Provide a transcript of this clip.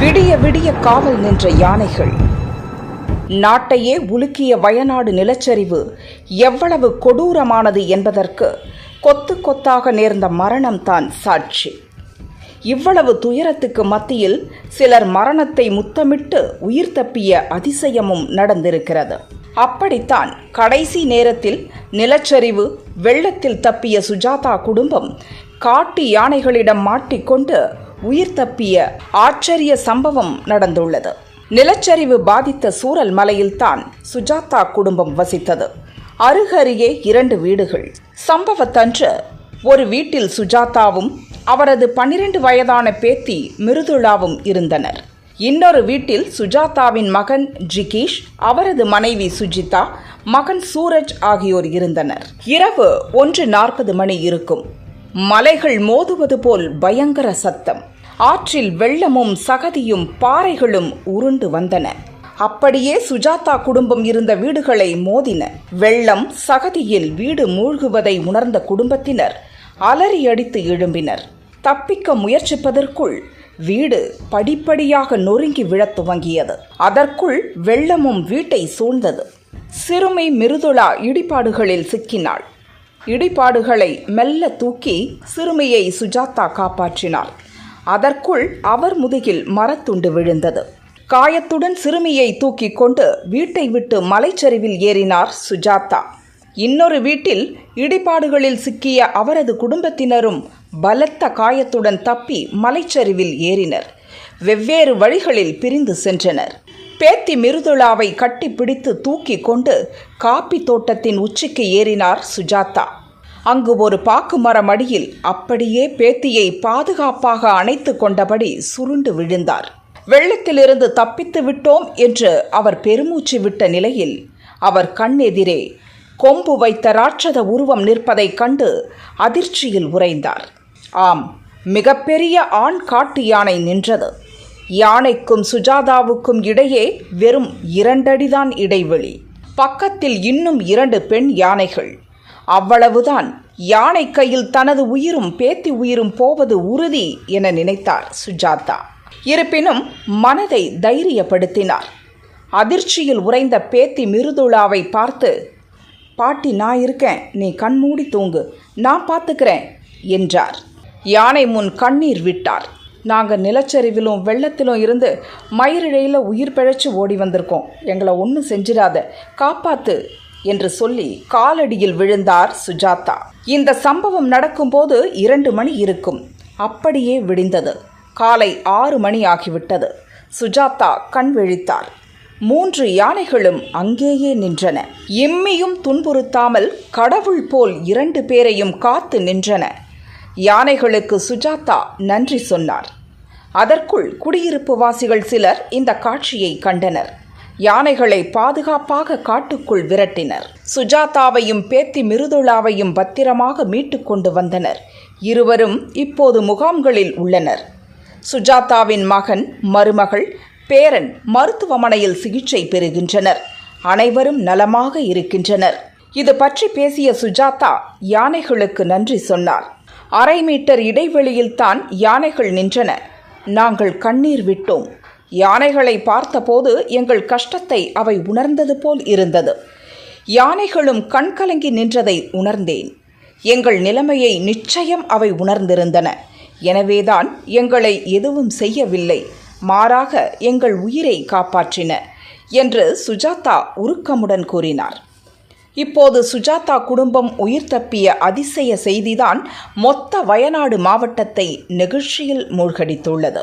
விடிய விடிய காவல் நின்ற யானைகள். நாட்டையே உலுக்கிய வயநாடு நிலச்சரிவு எவ்வளவு கொடூரமானது என்பதற்கு கொத்து கொத்தாக நேர்ந்த மரணம்தான் சாட்சி. இவ்வளவு துயரத்துக்கு மத்தியில் சிலர் மரணத்தை முத்தமிட்டு உயிர் தப்பிய அதிசயமும் நடந்திருக்கிறது. அப்படித்தான் கடைசி நேரத்தில் நிலச்சரிவு வெள்ளத்தில் தப்பிய சுஜாதா குடும்பம் காட்டு யானைகளிடம் மாட்டிக்கொண்டு உயிர் தப்பிய ஆச்சரிய சம்பவம் நடந்துள்ளது. நிலச்சரிவு பாதித்த சூரல் மலையில்தான் சுஜாதா குடும்பம் வசித்தது. அருகருகே இரண்டு வீடுகள். சம்பவத்தன்று ஒரு வீட்டில் சுஜாதாவும் அவரது பன்னிரண்டு வயதான பேத்தி மிருதுளாவும் இருந்தனர். இன்னொரு வீட்டில் சுஜாதாவின் மகன் ஜிகீஷ் அவரது மனைவி சுஜிதா மகன் சூரஜ் ஆகியோர் இருந்தனர். இரவு ஒன்று நாற்பது மணி இருக்கும். மலைகள் மோதுவது போல் பயங்கர சத்தம். ஆற்றில் வெள்ளமும் சகதியும் பாறைகளும் உருண்டு வந்தன. அப்படியே சுஜாதா குடும்பம் இருந்த வீடுகளை மோதின. வெள்ளம் சகதியில் வீடு மூழ்குவதை உணர்ந்த குடும்பத்தினர் அலறி அடித்து எழும்பினர். தப்பிக்க முயற்சிப்பதற்குள் வீடு படிப்படியாக நொறுங்கி விழத் துவங்கியது. அதற்குள் வெள்ளமும் வீட்டை சூழ்ந்தது. சிறுமி மிருதுளா இடிபாடுகளில் சிக்கினாள். இடிபாடுகளை மெல்ல தூக்கி சிறுமியை சுஜாதா காப்பாற்றினார் அதற்குள் அவர் முதுகில் மரத்துண்டு விழுந்தது. காயத்துடன் சிறுமியை தூக்கிக் கொண்டு வீட்டை விட்டு மலைச்சரிவில் ஏறினார் சுஜாதா. இன்னொரு வீட்டில் இடிபாடுகளில் சிக்கிய அவரது குடும்பத்தினரும் பலத்த காயத்துடன் தப்பி மலைச்சரிவில் ஏறினர். வெவ்வேறு வழிகளில் பிரிந்து சென்றனர். பேத்தி மிருதுளாவை கட்டிப்பிடித்து தூக்கி கொண்டு காப்பி தோட்டத்தின் உச்சிக்கு ஏறினார் சுஜாதா. அங்கு ஒரு பாக்கு மரம் அடியில் அப்படியே பேத்தியை பாதுகாப்பாக அணைத்து கொண்டபடி சுருண்டு விழுந்தார். வெள்ளத்திலிருந்து தப்பித்து விட்டோம் என்று அவர் பெருமூச்சு விட்ட நிலையில் அவர் கண்ணெதிரே கொம்பு வைத்த ராட்சத உருவம் நிற்பதைக் கண்டு அதிர்ச்சியில் உறைந்தார். ஆம் மிகப்பெரிய ஆண் காட்டு யானை நின்றது. யானைக்கும் சுஜாதாவுக்கும் இடையே வெறும் இரண்டடிதான் இடைவெளி. பக்கத்தில் இன்னும் இரண்டு பெண் யானைகள். அவ்வளவுதான். யானை கையில் தனது உயிரும் பேத்தி உயிரும் போவது உறுதி என நினைத்தார் சுஜாதா. இருப்பினும் மனதை தைரியப்படுத்தினார். அதிர்ச்சியில் உறைந்த பேத்தி மிருதுளாவை பார்த்து பாட்டி நான் இருக்கேன். நீ கண்மூடி தூங்கு. நான் பார்த்துக்கிறேன் என்றார். யானை முன் கண்ணீர் விட்டார். நாங்கள் நிலச்சரிவிலும் வெள்ளத்திலும் இருந்து மயிரிழையில் உயிர் பிழைச்சு ஓடி வந்திருக்கோம். எங்களை ஒன்றும் செஞ்சிடாத. காப்பாத்து என்று சொல்லி காலடியில் விழுந்தார் சுஜாதா. இந்த சம்பவம் நடக்கும்போது இரண்டு மணி இருக்கும். அப்படியே விடிந்தது. காலை ஆறு மணி ஆகிவிட்டது. சுஜாதா கண் விழித்தார். மூன்று யானைகளும் அங்கேயே நின்றன. எம்மியும் துன்புறுத்தாமல் கடவுள் போல் இரண்டு பேரையும் காத்து நின்றன. யானைகளுக்கு சுஜாதா நன்றி சொன்னார். அதற்குள் குடியிருப்பு வாசிகள் சிலர் இந்த காட்சியை கண்டனர். யானைகளை பாதுகாப்பாக காட்டுக்குள் விரட்டினர். சுஜாதாவையும் பேத்தி மிருதுளாவையும் பத்திரமாக மீட்டு கொண்டு வந்தனர். இருவரும் இப்போது முகாம்களில் உள்ளனர். சுஜாதாவின் மகன் மருமகள் பேரன் மருத்துவமனையில் சிகிச்சை பெறுகின்றனர். அனைவரும் நலமாக இருக்கின்றனர். இது பற்றி பேசிய சுஜாதா யானைகளுக்கு நன்றி சொன்னார். அரை மீட்டர் இடைவெளியில்தான் யானைகள் நின்றன. நாங்கள் கண்ணீர் விட்டோம். யானைகளை பார்த்தபோது எங்கள் கஷ்டத்தை அவை உணர்ந்தது போல் இருந்தது. யானைகளும் கண்கலங்கி நின்றதை உணர்ந்தேன். எங்கள் நிலைமையை நிச்சயம் அவை உணர்ந்திருந்தன. எனவேதான் எங்களை எதுவும் செய்யவில்லை. மாறாக எங்கள் உயிரை காப்பாற்றின. என்று சுஜாதா உருக்கமுடன் கூறினார். இப்போது சுஜாதா குடும்பம் உயிர் தப்பிய அதிசய செய்திதான் மொத்த வயநாடு மாவட்டத்தை நெகிழ்ச்சியில் மூழ்கடித்துள்ளது.